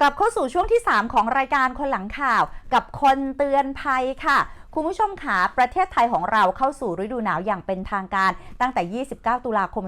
กลับเข้าสู่ช่วงที่ 3 ของรายการคนหลังข่าว กับคนเตือนภัยค่ะ คุณผู้ชมขาประเทศไทยของเราเข้าสู่ฤดูหนาวอย่างเป็นทางการ ตั้งแต่ 29 ตุลาคม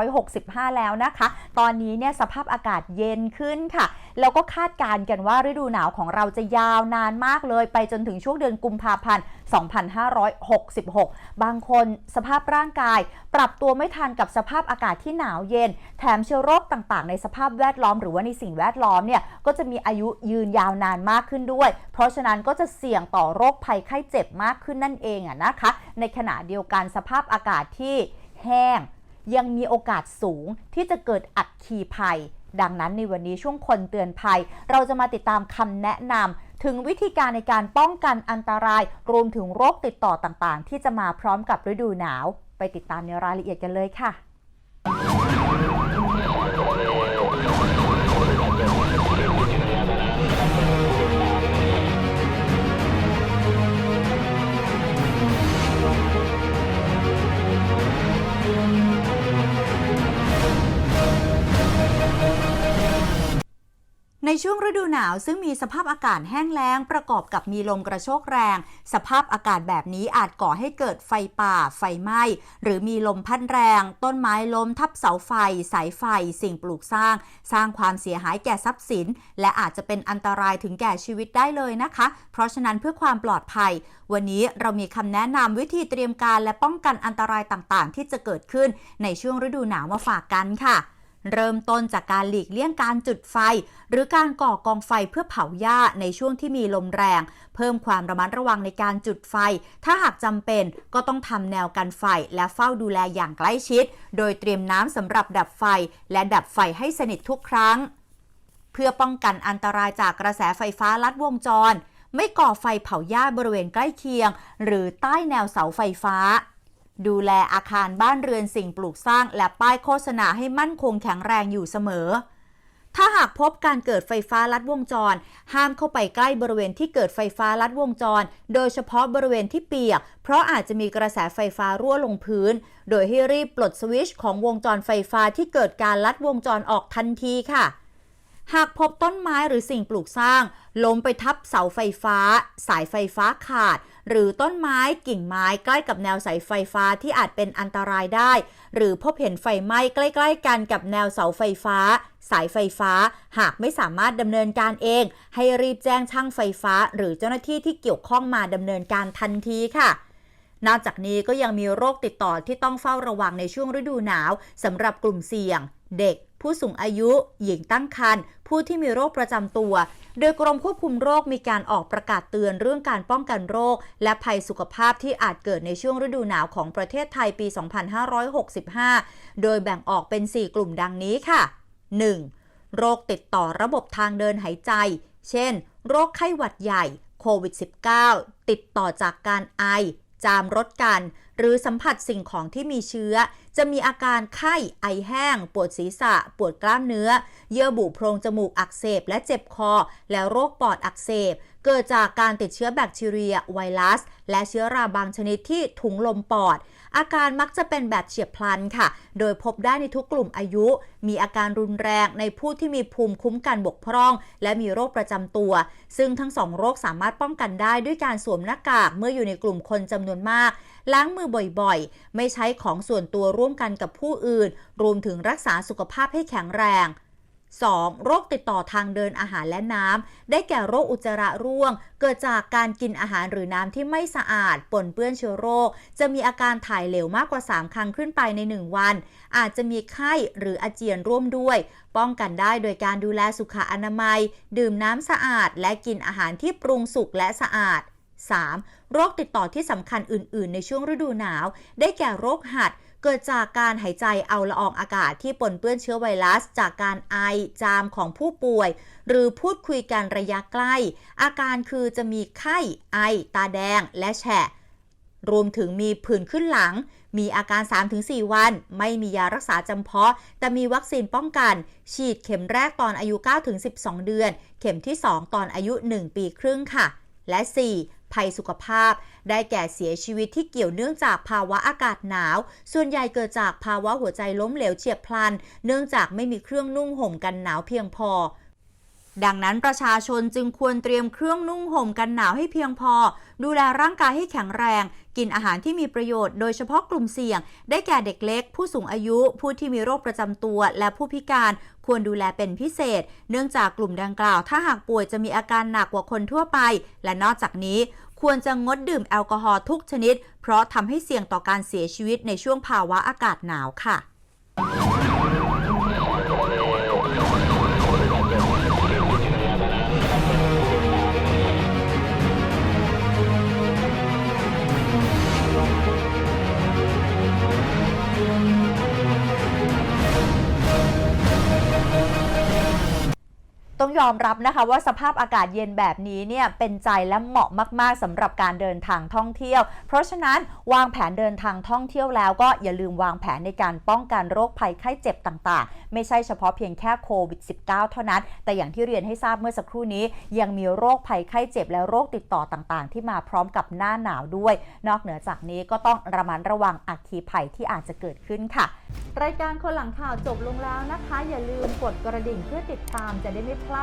2565 แล้วนะคะ ตอนนี้เนี่ยสภาพอากาศเย็นขึ้นค่ะ แล้วก็คาดการณ์กันว่าฤดูหนาวของเราจะยาวนานมากเลย ไปจนถึงช่วงเดือนกุมภาพันธ์ 2566 บางคนสภาพร่างกาย ปรับตัวไม่ทันกับสภาพอากาศที่หนาวเย็น แถมเชื้อโรคต่างๆ ในสภาพแวดล้อมหรือว่าในสิ่งแวดล้อมเนี่ยก็จะมีอายุยืนยาวนานมากขึ้นด้วย เพราะฉะนั้นก็จะเสี่ยงต่อโรคภัยไข้เจ็บมากขึ้นนั่นเองอะนะคะ ในขณะเดียวกันสภาพอากาศที่แห้งยังมีโอกาสสูงที่จะเกิดอัคคีภัย ดังนั้นในวันนี้ช่วงคนเตือนภัย เราจะมาติดตามคำแนะนำถึงวิธีการในการป้องกันอันตราย รวมถึงโรคติดต่อต่างๆ ที่จะมาพร้อมกับฤดูหนาว ไปติดตามในรายละเอียดกันเลยค่ะ ในช่วงฤดูหนาวซึ่งมีสภาพอากาศแห้งแล้ง ประกอบกับมีลมกระโชกแรง สภาพอากาศแบบนี้อาจก่อให้เกิดไฟป่า ไฟไหม้ หรือมีลมพัดแรง ต้นไม้ล้มทับเสาไฟ สายไฟ สิ่งปลูกสร้าง สร้างความเสียหายแก่ทรัพย์สิน และอาจจะเป็นอันตรายถึงแก่ชีวิตได้เลยนะคะ เพราะฉะนั้นเพื่อความปลอดภัย วันนี้เรามีคำแนะนำวิธีเตรียมการและป้องกันอันตรายต่างๆ ที่จะเกิดขึ้นในช่วงฤดูหนาวมาฝากกันค่ะ เริ่มต้นจากการหลีกเลี่ยงการจุดไฟ หรือการก่อกองไฟเพื่อเผาหญ้าในช่วงที่มีลมแรง เพิ่มความระมัดระวังในการจุดไฟ ถ้าหากจำเป็นก็ต้องทำแนวกันไฟและเฝ้าดูแลอย่างใกล้ชิด โดยเตรียมน้ำสำหรับดับไฟ และดับไฟให้สนิททุกครั้ง เพื่อป้องกันอันตรายจากกระแสไฟฟ้าลัดวงจร ไม่ก่อไฟเผาหญ้าบริเวณใกล้เคียง หรือใต้แนวเสาไฟฟ้า ดูแลอาคารบ้านเรือนสิ่งปลูกสร้างและป้ายโฆษณาให้มั่นคงแข็งแรงอยู่เสมอ ถ้าหากพบการเกิดไฟฟ้าลัดวงจร ห้ามเข้าไปใกล้บริเวณที่เกิดไฟฟ้าลัดวงจร โดยเฉพาะบริเวณที่เปียก เพราะอาจจะมีกระแสไฟฟ้ารั่วลงพื้น โดยให้รีบปลดสวิตช์ของวงจรไฟฟ้าที่เกิดการลัดวงจรออกทันทีค่ะ หากพบต้นไม้หรือสิ่งปลูกสร้างล้มไปทับเสาไฟฟ้า สายไฟฟ้าขาด หรือต้นไม้กิ่งไม้ใกล้กับแนวสายไฟฟ้าที่อาจเป็นอันตรายได้ หรือพบเห็นไฟไหม้ใกล้ ๆ กันกับแนวเสาไฟฟ้า สายไฟฟ้า หากไม่สามารถดำเนินการเอง ให้รีบแจ้งช่างไฟฟ้า หรือเจ้าหน้าที่ที่เกี่ยวข้องมาดำเนินการทันทีค่ะนอกจากนี้ก็ยังมีโรคติดต่อที่ต้องเฝ้าระวังในช่วงฤดูหนาวสำหรับกลุ่มเสี่ยง เด็ก ผู้สูงอายุ หญิงตั้งครรภ์ผู้ที่มีโรคประจำตัว โดยกรมควบคุมโรคมีการออกประกาศเตือนเรื่องการป้องกันโรค และภัยสุขภาพที่อาจเกิดในช่วงฤดูหนาวของประเทศไทยปี 2565 โดยแบ่งออกเป็น 4 กลุ่มดังนี้ค่ะ 1. โรคติดต่อระบบทางเดินหายใจ เช่น โรคไข้หวัดใหญ่ โควิด -19 ติดต่อจากการไอ จามรดกันหรือสัมผัสสิ่งของที่มีเชื้อ จะมีอาการไข้ไอแห้ง ปวดศีรษะ ปวดกล้ามเนื้อ เยื่อบุโพรงจมูกอักเสบ และเจ็บคอ และโรคปอดอักเสบ เกิดจากการติดเชื้อแบคทีเรีย ไวรัส และเชื้อราบางชนิดที่ถุงลมปอด อาการมักจะเป็นแบบเฉียบพลันค่ะ โดยพบได้ในทุกกลุ่มอายุ มีอาการรุนแรงในผู้ที่มีภูมิคุ้มกันบกพร่อง และมีโรคประจำตัว ซึ่งทั้งสองโรคสามารถป้องกันได้ด้วยการสวมหน้ากากเมื่ออยู่ในกลุ่มคนจำนวนมาก ล้างมือบ่อยๆ ไม่ใช้ของส่วนตัวร่วมกันกับผู้อื่น รวมถึงรักษาสุขภาพให้แข็งแรง 2. โรคติดต่อทางเดินอาหารและน้ำ ได้แก่โรคอุจจาระร่วง เกิดจากการกินอาหารหรือน้ำที่ไม่สะอาด ปนเปื้อนเชื้อโรค จะมีอาการถ่ายเหลวมากกว่า 3 ครั้งขึ้นไปใน 1 วัน อาจจะมีไข้หรืออาเจียนร่วมด้วย ป้องกันได้โดยการดูแลสุขอนามัย ดื่มน้ำสะอาด และกินอาหารที่ปรุงสุกและสะอาด 3. โรคติดต่อที่สำคัญอื่น ๆ ในช่วงฤดูหนาว ได้แก่โรคหัด เกิดจากการหายใจเอาละอองอากาศที่ปนเปื้อนเชื้อไวรัส จากการไอจามของผู้ป่วย หรือพูดคุยกันระยะใกล้ อาการคือจะมีไข้ ไอ ตาแดง และแฉะ รวมถึงมีผื่นขึ้นหลัง มีอาการ 3-4 วัน ไม่มียารักษาจำเพาะ แต่มีวัคซีนป้องกัน ฉีดเข็มแรกตอนอายุ 9-12 เดือน เข็มที่ 2 ตอนอายุ 1 ปีครึ่งค่ะ และ 4. ภัยสุขภาพ ได้แก่เสียชีวิตที่เกี่ยวเนื่องจากภาวะอากาศหนาว ส่วนใหญ่เกิดจากภาวะหัวใจล้มเหลวเฉียบพลัน เนื่องจากไม่มีเครื่องนุ่งห่มกันหนาวเพียงพอ ดังนั้นประชาชนจึงควรเตรียมเครื่องนุ่งห่มกันหนาวให้เพียงพอ ดูแลร่างกายให้แข็งแรง กินอาหารที่มีประโยชน์โดยเฉพาะกลุ่มเสี่ยง ได้แก่เด็กเล็ก ผู้สูงอายุ ผู้ที่มีโรคประจำตัว และผู้พิการควรดูแลเป็นพิเศษ เนื่องจากกลุ่มดังกล่าว ถ้าหากป่วยจะมีอาการหนักกว่าคนทั่วไป และนอกจากนี้ควรจะงดดื่มแอลกอฮอล์ทุกชนิด เพราะทำให้เสี่ยงต่อการเสียชีวิตในช่วงภาวะอากาศหนาวค่ะ ยอมรับนะคะว่าสภาพอากาศเย็นแบบนี้เนี่ยเป็นใจและเหมาะมาก ๆสำหรับการเดินทางท่องเที่ยว เพราะฉะนั้นวางแผนเดินทางท่องเที่ยวแล้วก็อย่าลืมวางแผนในการป้องกันโรคภัยไข้เจ็บต่างๆ ไม่ใช่เฉพาะเพียงแค่โควิด -19 เท่านั้น แต่อย่างที่เรียนให้ทราบเมื่อสักครู่นี้ ยังมีโรคภัยไข้เจ็บและโรคติดต่อต่างๆ ที่มาพร้อมกับหน้าหนาวด้วย นอกเหนือจากนี้ก็ต้องระมัดระวังอัคคีภัยที่อาจจะเกิดขึ้นค่ะ รายการคนหลังข่าวจบลงแล้วนะคะ อย่าลืมกดกระดิ่งเพื่อติดตามจะได้ไม่พลา